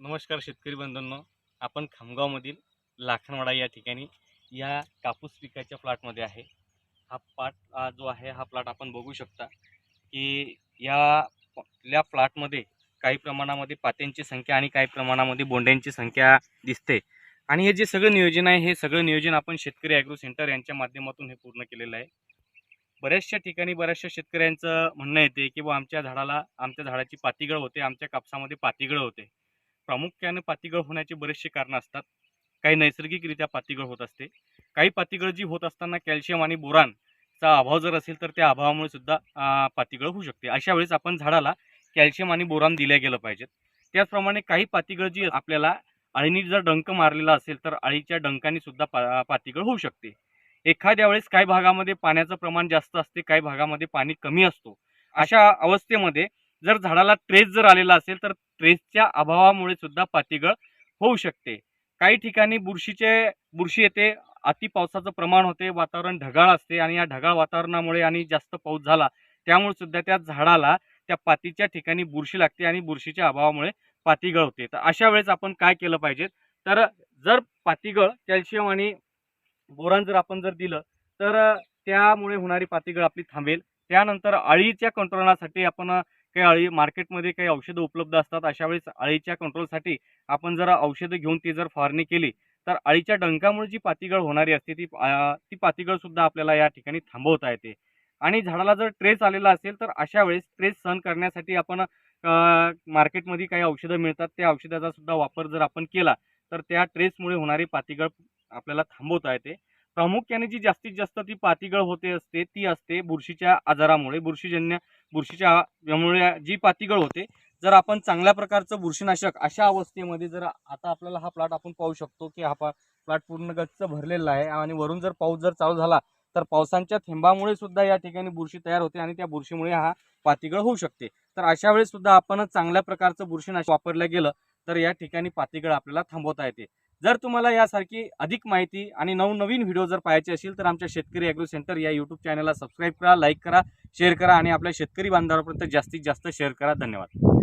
नमस्कार शेतकरी बंधूंनो. आपण खामगावमधील लाखनवाडा या ठिकाणी या कापूस पिकाच्या प्लॉटमध्ये आहे. हा पाट जो आहे हा प्लॉट आपण बघू शकता की या या प्लॉटमध्ये काही प्रमाणामध्ये पात्यांची संख्या आणि काही प्रमाणामध्ये बोंड्यांची संख्या दिसते. आणि हे जे सगळं नियोजन आहे हे सगळं नियोजन आपण शेतकरी ॲग्रो सेंटर यांच्या माध्यमातून हे पूर्ण केलेलं आहे. बऱ्याचशा ठिकाणी बऱ्याचशा शेतकऱ्यांचं म्हणणं येते की बुवा आमच्या झाडाला आमच्या झाडाची पातीगळ होते आमच्या कापसामध्ये पातीगळ होते. प्रामुख्याने पातीगळ होण्याचे बरेचसे कारणं असतात. काही नैसर्गिकरित्या पातीगळ होत असते. काही पातीगळ जी होत असताना कॅल्शियम आणि बोरानचा अभाव जर असेल तर त्या अभावामुळे सुद्धा पातीगळ होऊ शकते. अशा वेळेस आपण झाडाला कॅल्शियम आणि बोरान दिल्या गेलं पाहिजेत. त्याचप्रमाणे काही पातीगळ जी आपल्याला अळीनी जर डंक मारलेला असेल तर अळीच्या डंकाने सुद्धा पा पातीगळ होऊ शकते. एखाद्या वेळेस काही भागामध्ये पाण्याचं प्रमाण जास्त असते काही भागामध्ये पाणी कमी असतो. अशा अवस्थेमध्ये जर झाडाला ट्रेस जर आलेला असेल तर ट्रेसच्या अभावामुळे सुद्धा पातीगळ होऊ शकते. काही ठिकाणी बुरशीचे बुरशी येते अति पावसाचं प्रमाण होते वातावरण ढगाळ असते आणि या ढगाळ वातावरणामुळे आणि जास्त पाऊस झाला त्यामुळे सुद्धा त्या झाडाला त्या पातीच्या ठिकाणी बुरशी लागते आणि बुरशीच्या अभावामुळे पातीगळ होते. तर अशा वेळेस आपण काय केलं पाहिजे? तर जर पातीगळ कॅल्शियम आणि बोरान जर आपण जर दिलं तर त्यामुळे होणारी पातीगळ आपली थांबेल. त्यानंतर अळीच्या कंट्रोलासाठी आपण काही अळी मार्केटमध्ये काही औषधं उपलब्ध असतात अशा वेळेस अळीच्या कंट्रोलसाठी आपण जर औषधं घेऊन ती जर फवारणी केली तर अळीच्या डंकामुळे जी पातीगळ होणारी असते ती ती पातीगळसुद्धा आपल्याला या ठिकाणी थांबवता येते. आणि झाडाला जर ट्रेस आलेला असेल तर अशा वेळेस ट्रेस सहन करण्यासाठी आपण मार्केटमध्ये काही औषधं मिळतात त्या औषधाचा सुद्धा वापर जर आपण केला तर त्या ट्रेसमुळे होणारी पातीगळ आपल्याला थांबवता येते. प्रामुख्याने जी जास्तीत जास्त ती पातीगळ होते असते ती असते बुरशीच्या आजारामुळे. बुरशीजन्य बुरशीच्या यामुळे जी पातीगळ होते जर आपण चांगल्या प्रकारचं बुरशीनाशक अशा अवस्थेमध्ये जर आता आपल्याला हा प्लॉट आपण पाहू शकतो की हा प्लॉट पूर्ण गच्च भरलेला आहे आणि वरून जर पाऊस जर चालू झाला तर पावसांच्या थेंबामुळे सुद्धा या ठिकाणी बुरशी तयार होते आणि त्या बुरशीमुळे हा पातीगळ होऊ शकते. तर अशा वेळेस सुद्धा आपण चांगल्या प्रकारचं बुरशीनाशक वापरलं गेलं तर या ठिकाणी पातीगळ आपल्याला थांबवता येते. जर तुम्हाला यासारखी अधिक माहिती आणि नवनवीन व्हिडिओ जर पाहायचे असेल तर आमच्या शेतकरी ॲग्रो सेंटर या यूट्यूब चॅनलला सबस्क्राईब करा लाईक करा शेअर करा आणि आपल्या शेतकरी बांधवापर्यंत जास्तीत जास्त शेअर करा. धन्यवाद.